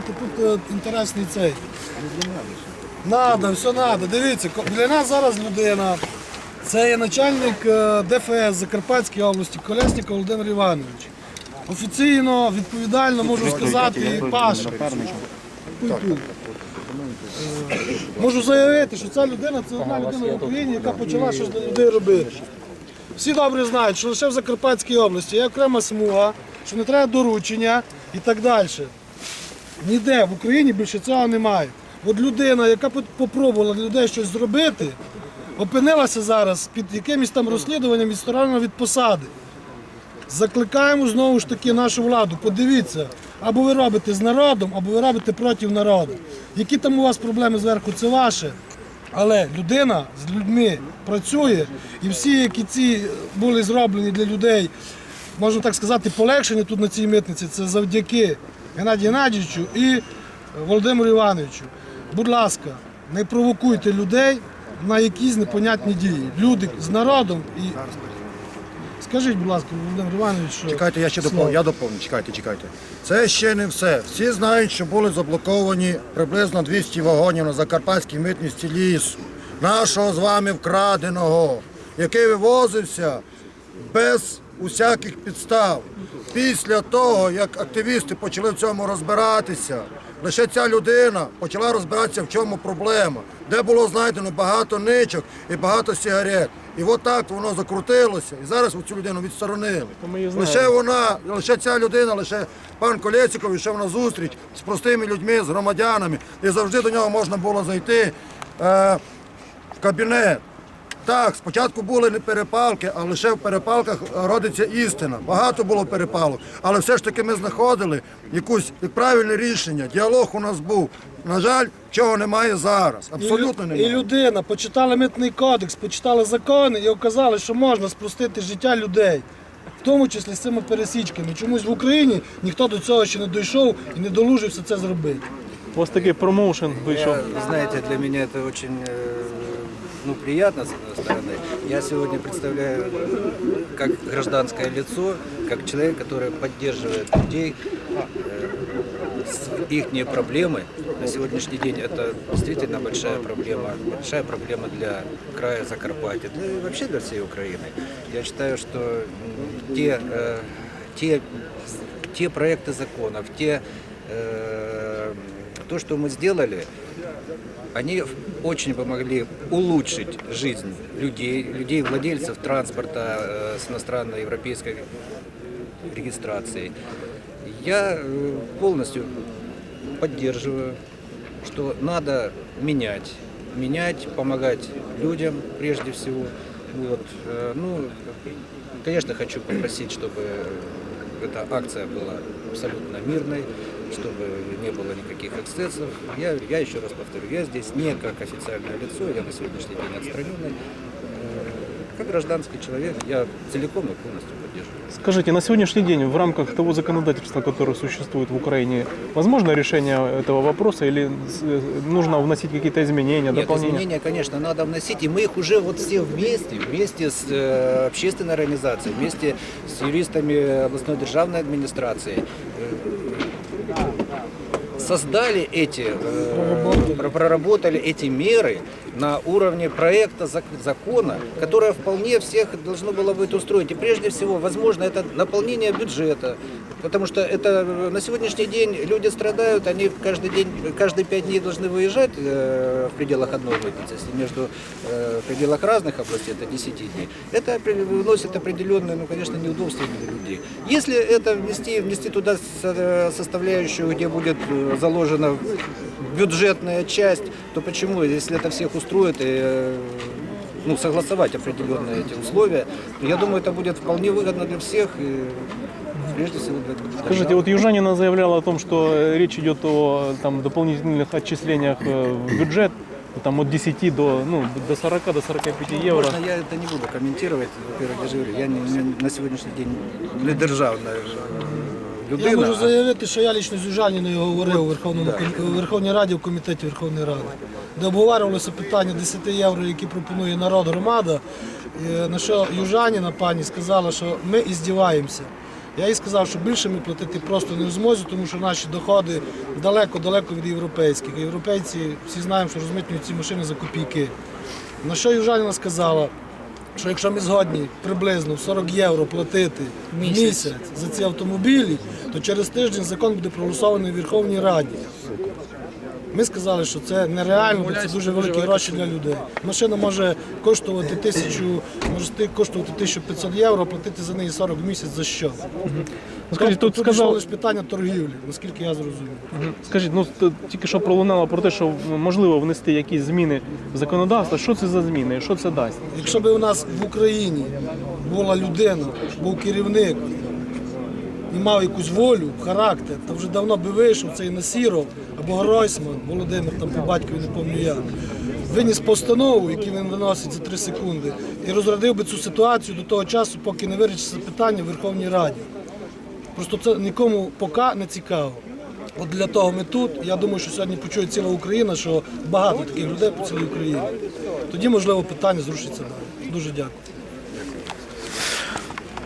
Тут е, інтересний цей. Надо, все надо. Дивіться, біля нас зараз людина. Це є начальник е, ДФС Закарпатської області Колесник Володимир Іванович. Офіційно, відповідально можу сказати, Паша. Е, Можу заявити, що ця людина це одна людина в Україні, яка почала щось для людей робити. Всі добре знають, що лише в Закарпатській області є окрема смуга, що не треба доручення і так далі. Ніде в Україні більше цього немає. От людина, яка по- попробувала для людей щось зробити, опинилася зараз під якимось там розслідуванням відсторонена від посади. Закликаємо знову ж таки нашу владу. Подивіться, або ви робите з народом, або ви робите проти народу. Які там у вас проблеми зверху, це ваше. Але людина з людьми працює, і всі, які ці були зроблені для людей, можна так сказати, полегшені тут на цій митниці, це завдяки Геннадію Геннадійовичу і Володимиру Івановичу. Будь ласка, не провокуйте людей на якісь непонятні дії. Люди з народом і. Скажіть, будь ласка, Володимир Іванович, що Чекайте, я ще доповню. Я доповню. Чекайте, чекайте. Це ще не все. Всі знають, що були заблоковані приблизно 200 вагонів на Закарпатській митниці лісу, нашого з вами вкраденого, який вивозився без усяких підстав. Після того, як активісти почали в цьому розбиратися, лише ця людина почала розбиратися, в чому проблема, де було знайдено багато ничок і багато сигарет. І от так воно закрутилося, і зараз цю людину відсторонили. Лише вона, лише ця людина, лише пан Колєціков йшов на зустріч з простими людьми, з громадянами, і завжди до нього можна було зайти е, в кабінет. Так, спочатку були не перепалки, а лише в перепалках родиться істина. Багато було перепалок, але все ж таки ми знаходили якусь як правильне рішення. Діалог у нас був. На жаль, чого немає зараз. Абсолютно і, немає. і людина почитала митний кодекс, почитала закони і оказали, що можна спростити життя людей. В тому числі з цими пересічками. Чомусь в Україні ніхто до цього ще не дійшов і не долужився це зробити. У вас такий промоушен вийшов. Я, знаете, для меня это очень э, ну, приятно, с одной стороны. Я сегодня представляю как гражданское лицо, как человек, который поддерживает людей, э, их проблемы. На сегодняшний день это действительно большая проблема, большая проблема для края Закарпатья, да и вообще для всей Украины. Я считаю, что те, э, те, те проекты законов, те то, что мы сделали, они очень помогли улучшить жизнь людей, людей, владельцев транспорта э, с иностранной европейской регистрацией. Я э, полностью поддерживаю, что надо менять, менять, помогать людям прежде всего. Вот. э, Ну, конечно, хочу попросить, чтобы эта акция была абсолютно мирной, чтобы не было никаких эксцессов. Я, я еще раз повторю, я здесь не как официальное лицо, я на сегодняшний день отстраненный. Э, Как гражданский человек я целиком и полностью Скажите, на сегодняшний день в рамках того законодательства, которое существует в Украине, возможно решение этого вопроса или э, нужно вносить какие-то изменения, Нет, дополнения? изменения, конечно, надо вносить, и мы их уже вот все вместе, вместе с э, общественной организацией, вместе с юристами областной державной администрации э, создали эти, э, про- проработали эти меры на уровне проекта зак- закона, которое вполне всех должно было быть устроить. И прежде всего, возможно, это наполнение бюджета, потому что это э, на сегодняшний день люди страдают, они каждый день, каждые пять дней должны выезжать э, в пределах одной митницы, если между э, в пределах разных областей это 10 дней. Это выносит определенные, ну, конечно, неудобства для людей. Если это внести, внести туда со- составляющую, где будет заложена бюджетная часть, то почему, если это всех устроит и э, ну, согласовать определенные эти условия, я думаю, это будет вполне выгодно для всех и прежде всего для Скажите, вот Южанина заявляла о том, что э, речь идет о там, дополнительных отчислениях э, в бюджет, там от 10 до, ну, до 40, до 45 евро. Можно я это не буду комментировать. Во-первых, я же говорю, я не, не- на сегодняшний день не державна е, Я можу заявити, що я лічно з Южаніною говорив у Верховному ком- у Верховній Раді в комітеті Верховної Ради, де обговорювалося питання 10 євро, які пропонує народ громада. І На що Южаніна пані сказала, що ми іздіваємося. Я їй сказав, що більше ми платити просто не в змозі, тому що наші доходи далеко-далеко від європейських. Європейці всі знаємо, що розмитнюють ці машини за копійки. На що Южаніна сказала, що якщо ми згодні приблизно в 40 євро платити в місяць за ці автомобілі, то через тиждень закон буде проголосований у Верховній Раді. Ми сказали, що це нереально, бо це дуже великі гроші для людей. Машина може коштувати тисячу, може ти- коштувати 1500 євро, платити за неї 40 в місяць за що? Скажіть, тобто, тут сказав- лише питання торгівлі, наскільки я зрозумів. Скажіть, ну тільки що пролунало про те, що можливо внести якісь зміни в законодавство. Що це за зміни? Що це дасть? Якщо б у нас в Україні була людина, був керівник і мав якусь волю, характер, то вже давно би вийшов цей Насіров або Гройсман, Володимир там по батькові не пам'ятаю я, виніс постанову, яку він виносить за 3 секунди, і розрядив би цю ситуацію до того часу, поки не вирішиться питання в Верховній Раді. Просто це нікому поки не цікаво. От для того ми тут. Я думаю, що сьогодні почує ціла Україна, що багато таких людей по цілій Україні. Тоді, можливо, питання зрушиться далі. Дуже дякую.